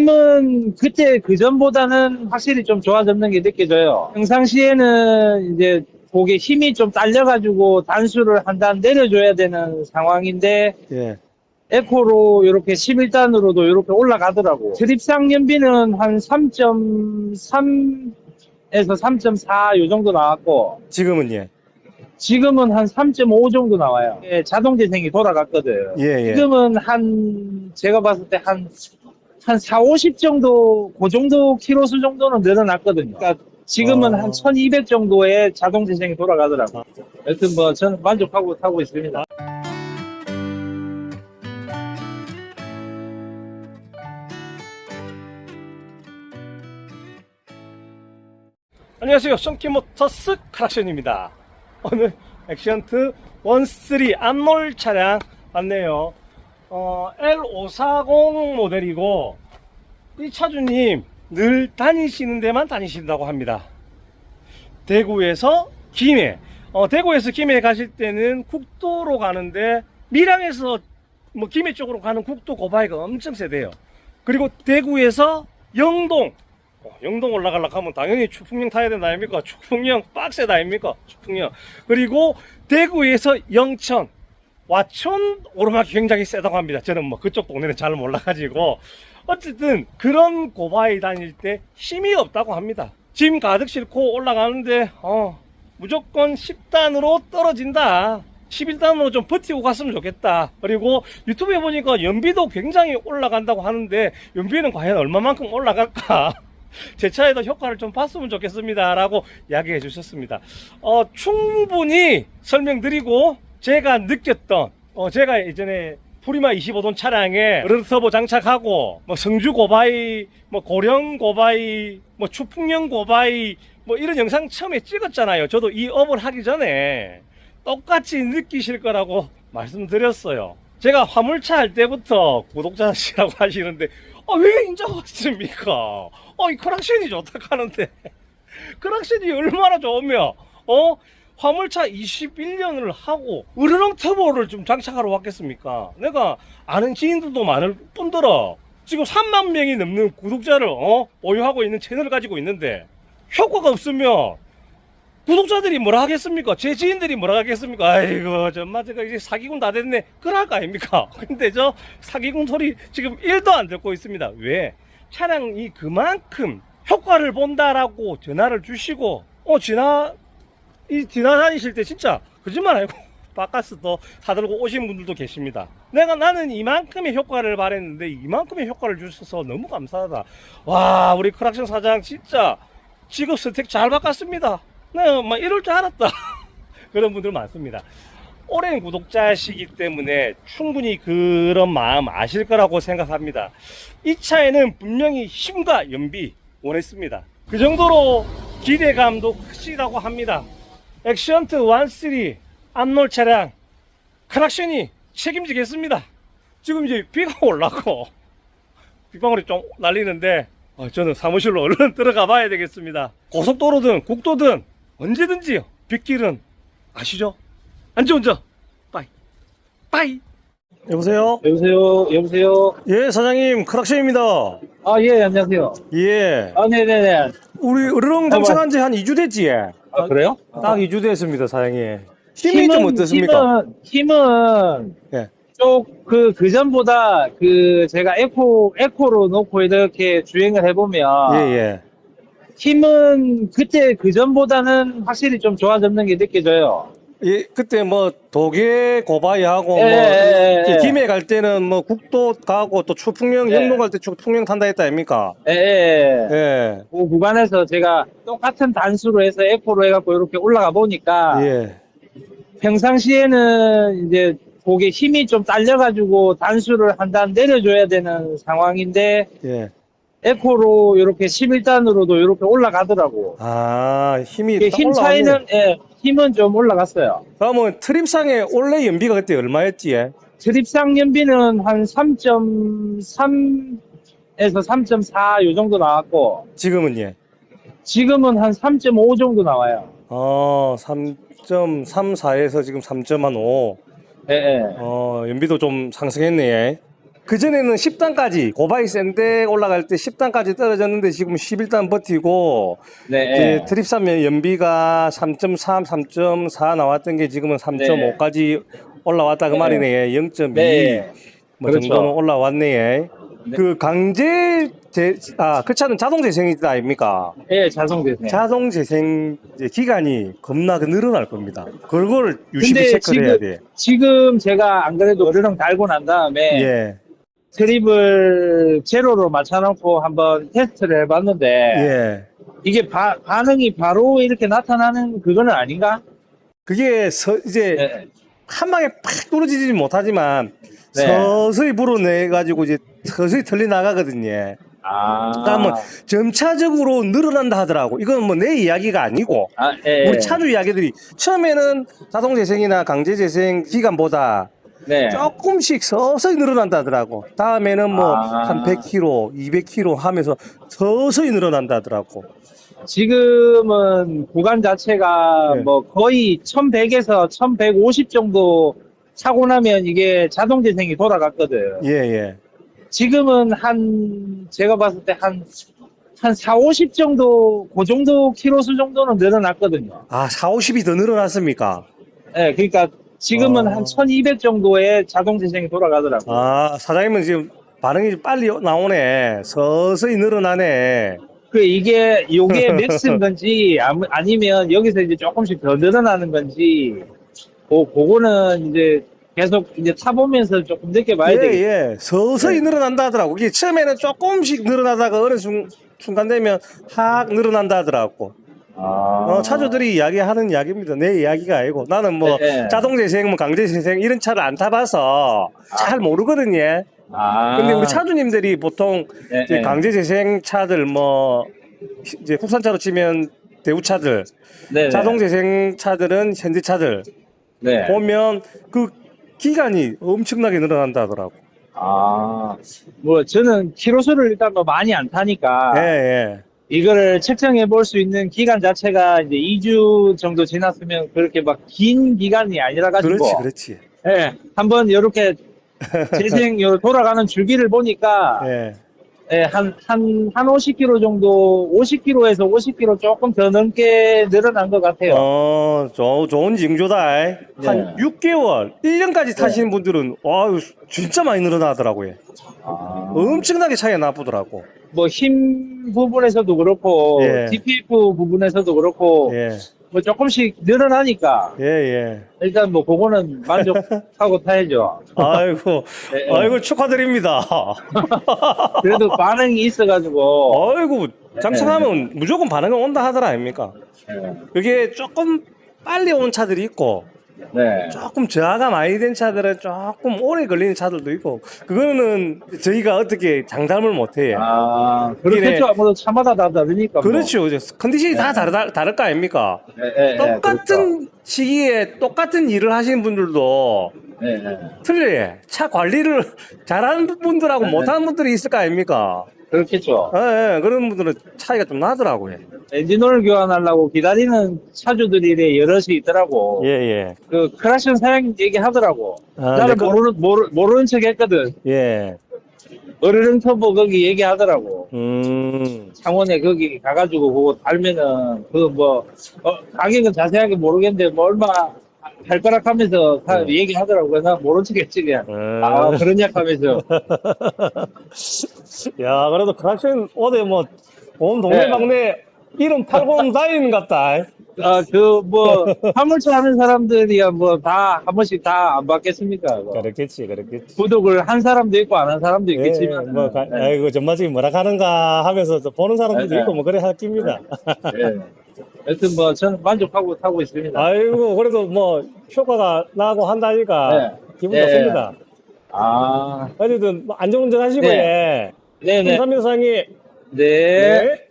힘은 그때 그 전보다는 확실히 좀 좋아졌는 게 느껴져요. 평상시에는 이제 고개 힘이 좀 딸려가지고 단수를 한 단 내려줘야 되는 상황인데 예. 에코로 이렇게 11단으로도 이렇게 올라가더라고. 드립상 연비는 한 3.3에서 3.4 요 정도 나왔고 지금은 예. 지금은 한 3.5 정도 나와요. 예, 자동 재생이 돌아갔거든. 예, 예. 지금은 한 제가 봤을 때 한 한 4, 50 정도 그 정도 키로수 정도는 늘어났거든요. 그러니까 지금은 어. 한1200 정도의 자동 재생이 돌아가더라고요. 여튼 뭐 저는 만족하고 타고 있습니다. 안녕하세요. 썬키모터스 크락션입니다. 오늘 액션트 13 암롤 차량 왔네요. 어, L540 모델이고 이 차주님 늘 다니시는 데만 다니신다고 합니다. 대구에서 김해. 어, 대구에서 김해 가실 때는 국도로 가는데 밀양에서 뭐 김해 쪽으로 가는 국도 고바이가 엄청 세대요. 그리고 대구에서 영동 어, 영동 올라가려고 하면 당연히 추풍령 타야 된다 아닙니까? 추풍령 빡세다 아닙니까? 추풍령. 그리고 대구에서 영천, 와천 오르막이 굉장히 세다고 합니다. 저는 뭐 그쪽 동네는 잘 몰라가지고. 어쨌든 그런 고바이 다닐 때 힘이 없다고 합니다. 짐 가득 싣고 올라가는데, 어, 무조건 10단으로 떨어진다. 11단으로 좀 버티고 갔으면 좋겠다. 그리고 유튜브에 보니까 연비도 굉장히 올라간다고 하는데, 연비는 과연 얼마만큼 올라갈까? 제 차에도 효과를 좀 봤으면 좋겠습니다. 라고 이야기해 주셨습니다. 어, 충분히 설명드리고, 제가 느꼈던, 어, 제가 예전에 프리마 25돈 차량에 르터보 장착하고, 뭐 성주 고바이, 뭐 고령 고바이, 뭐 추풍령 고바이, 뭐 이런 영상 처음에 찍었잖아요. 저도 이 업을 하기 전에 똑같이 느끼실 거라고 말씀드렸어요. 제가 화물차 할 때부터 구독자시라고 하시는데, 아, 왜 왔습니까? 어, 이 크락션이 좋다 하는데. 크락션이 얼마나 좋으며, 어? 화물차 21년을 하고, 으르렁 터보를 좀 장착하러 왔겠습니까? 내가 아는 지인들도 많을 뿐더러, 지금 3만 명이 넘는 구독자를, 어? 보유하고 있는 채널을 가지고 있는데, 효과가 없으면, 구독자들이 뭐라 하겠습니까? 제 지인들이 뭐라 하겠습니까? 아이고, 정말 제가 이제 사기꾼 다 됐네. 그럴 거 아닙니까? 근데 저 사기꾼 소리 지금 1도 안 듣고 있습니다. 왜? 차량이 그만큼 효과를 본다라고 전화를 주시고, 어, 지나, 이 지나다니실 때 진짜 거짓말 아니고 바카스도 사들고 오신 분들도 계십니다. 내가 나는 이만큼의 효과를 바랬는데 이만큼의 효과를 주셔서 너무 감사하다. 와, 우리 크락션 사장 진짜 직업 선택 잘 바꿨습니다. 내가 막 이럴 줄 알았다. 그런 분들 많습니다. 오랜 구독자시기 때문에 충분히 그런 마음 아실 거라고 생각합니다. 이 차에는 분명히 힘과 연비 원했습니다. 그 정도로 기대감도 크시다고 합니다. 액션트 13 암롤 차량 크락션이 책임지겠습니다. 지금 이제 비가 올라고 빗방울이 좀 날리는데 어, 저는 사무실로 얼른 들어가 봐야 되겠습니다. 고속도로든 국도든 언제든지요. 빗길은 아시죠? 안전운전 빠이 빠이 여보세요? 여보세요, 여보세요. 예 사장님 크락션입니다. 아, 예, 안녕하세요. 예 아, 네네네. 우리 으르렁 장착한 지 한 2주 됐지? 예? 아, 그래요? 딱 2주 됐습니다 사장님. 힘이 좀 어떻습니까? 힘은, 힘은 예. 쪽그 그전보다 그 제가 에코 에코로 놓고 이렇게 주행을 해보면 예 예. 힘은 그때 그전보다는 확실히 좀 좋아졌는 게 느껴져요. 예, 그때 뭐 도계 고바이하고 예, 뭐 예, 예, 예. 김해 갈 때는 뭐 국도 가고 또 추풍령 예. 영동 갈 때 추풍령 탄다 했다 아닙니까? 예, 예. 예. 그 구간에서 제가 똑같은 단수로 해서 에코로 해갖고 이렇게 올라가 보니까 예. 평상시에는 이제 고개 힘이 좀 딸려가지고 단수를 한 단 내려줘야 되는 상황인데 예. 에코로 이렇게 11단으로도 이렇게 올라가더라고. 아, 힘이 이게 딱 힘. 차이는 예, 힘은 좀 올라갔어요. 그러면 트림상의 원래 연비가 그때 얼마였지? 예? 드립상 연비는 한 3.3에서 3.4요 정도 나왔고 지금은 예. 지금은 한 3.5 정도 나와요. 어, 3.34에서 지금 3.5. 예, 예. 어, 연비도 좀 상승했네. 예. 그전에는 10단까지, 고바이 센데 올라갈 때 10단까지 떨어졌는데 지금 11단 버티고, 네. 트립산 연비가 3.3, 3.4 나왔던 게 지금은 3.5까지 올라왔다 그 네. 말이네. 0.2 네. 뭐 그렇죠. 정도는 올라왔네. 네. 그 강제 재, 아, 그 차는 자동 재생이다 아닙니까? 예, 자동 재생. 자동 재생 기간이 겁나 그 늘어날 겁니다. 그걸 유심히 체크를 해야 지금- 돼. 지금 제가 안 그래도 어르렁 달고 난 다음에 예. 트립을 제로로 맞춰놓고 한번 테스트를 해봤는데 예. 이게 바- 반응이 바로 이렇게 나타나는 그거는 아닌가? 그게 서, 이제 네. 한 방에 팍 떨어지지 못하지만 네. 서서히 불어내 가지고 이제 서서히 털리 나가거든요. 아, 그러면 점차적으로 늘어난다 하더라고. 이건 뭐 내 이야기가 아니고 아, 예. 우리 차주 이야기들이 처음에는 자동 재생이나 강제 재생 기간보다 네. 조금씩 서서히 늘어난다 하더라고. 다음에는 뭐 아. 한 100km, 200km 하면서 서서히 늘어난다 하더라고. 지금은 구간 자체가 네. 뭐 거의 1100에서 1150 정도 차고 나면 이게 자동 재생이 돌아갔거든. 예, 예. 지금은 한 제가 봤을 때 한 한 4, 50 정도 그 정도 키로수 정도는 늘어났거든요. 아, 4, 50이 더 늘어났습니까? 예, 그러니까 지금은 아. 한 1200 정도의 자동 재생이 돌아가더라고요. 아, 사장님은 지금 반응이 빨리 나오네. 서서히 늘어나네. 그 이게 요게 맥스인 건지 아니면 여기서 이제 조금씩 더 늘어나는 건지 그 그거는 이제 계속 이제 타보면서 조금 느껴봐야 예, 되겠죠. 예. 서서히 네. 늘어난다 하더라고. 이게 처음에는 조금씩 늘어나다가 어느 순, 순간 되면 확 늘어난다 하더라고. 아. 어, 차주들이 이야기하는 이야기입니다. 내 이야기가 아니고. 나는 뭐 네, 네. 자동 재생, 뭐 강제 재생 이런 차를 안 타봐서 잘 모르거든요. 아. 근데 우리 차주님들이 보통 네, 이제 네. 강제 재생 차들 뭐 이제 국산차로 치면 대우차들, 네, 네. 자동 재생 차들은 현대 차들 네. 보면 그 기간이 엄청나게 늘어난다 하더라고. 아, 뭐 저는 키로수를 일단 뭐 많이 안 타니까 예, 예. 이거를 측정해 볼 수 있는 기간 자체가 이제 2주 정도 지났으면 그렇게 막 긴 기간이 아니라 가지고 그렇지, 그렇지. 예, 한번 이렇게 재생 요 돌아가는 주기를 보니까 예. 예, 한, 한, 한 50km 정도, 50km에서 50km 조금 더 넘게 늘어난 것 같아요. 어, 조, 좋은 징조다. 한 6개월, 1년까지 타시는 분들은, 와, 진짜 많이 늘어나더라고요. 아, 엄청나게 차이가 나쁘더라고. 뭐, 힘 부분에서도 그렇고, 예. DPF 부분에서도 그렇고, 예, 뭐, 조금씩 늘어나니까, 예, 예. 일단 뭐, 그거는 만족하고 타야죠. 아이고, 예, 예. 아이고, 축하드립니다. 그래도 반응이 있어가지고, 아이고, 장착하면 무조건 반응이 온다 하더라, 아닙니까? 예. 그게 조금 빨리 온 차들이 있고, 네. 조금 저하가 많이 된 차들은 조금 오래 걸리는 차들도 있고, 그거는 저희가 어떻게 장담을 못 해요. 아, 그렇겠죠. 아무래도 차마다 다 다르니까. 뭐. 그렇죠. 이제 컨디션이 다 다르다, 다를 거 아닙니까? 예, 예, 예, 똑같은 시기에 똑같은 일을 하시는 분들도 그렇죠. 예, 예. 틀려요. 차 관리를 잘하는 분들하고 네, 못하는 분들이 있을 거 아닙니까? 그렇겠죠. 예, 예, 그런 분들은 차이가 좀 나더라고요. 엔진오일 교환하려고 기다리는 차주들이 여럿이 있더라고. 예, 예. 그 크라션 사장님 얘기하더라고. 아, 나는 네, 그- 모르는 모르, 모르는 척 했거든. 예. 어르릉 터보 거기 얘기하더라고. 음, 창원에 거기 가가지고 그거 달면은 그뭐 어, 가격은 자세하게 모르겠는데 뭐 얼마 할 거라 하면서 다 네. 얘기하더라고. 그래서 나 모른 척 했지 그냥. 음. 아 그러냐 하면서. 야, 그래도 크락션 어디 뭐, 온 동네 네. 방네 이름 팔고 다니는 것 같다. 아 그 뭐 화물차 하는 사람들이야 뭐 다 한 번씩 다 안 받겠습니까? 그거. 그렇겠지, 그렇겠지. 구독을 한 사람도 있고 안 한 사람도 있겠지만. 예, 뭐, 가- 네. 아이고, 전마지 뭐라 하는가 하면서 또 보는 사람들도 네, 네. 있고 뭐 그래 할 깁니다. 예. 하여튼 뭐 저는 만족하고 타고 있습니다. 아이고, 그래도 뭐 효과가 나고 한다니까 네. 기분 네. 좋습니다. 아, 어쨌든 뭐 안전운전 하시고, 예. 네네. 김삼민 사장님, 네. 네.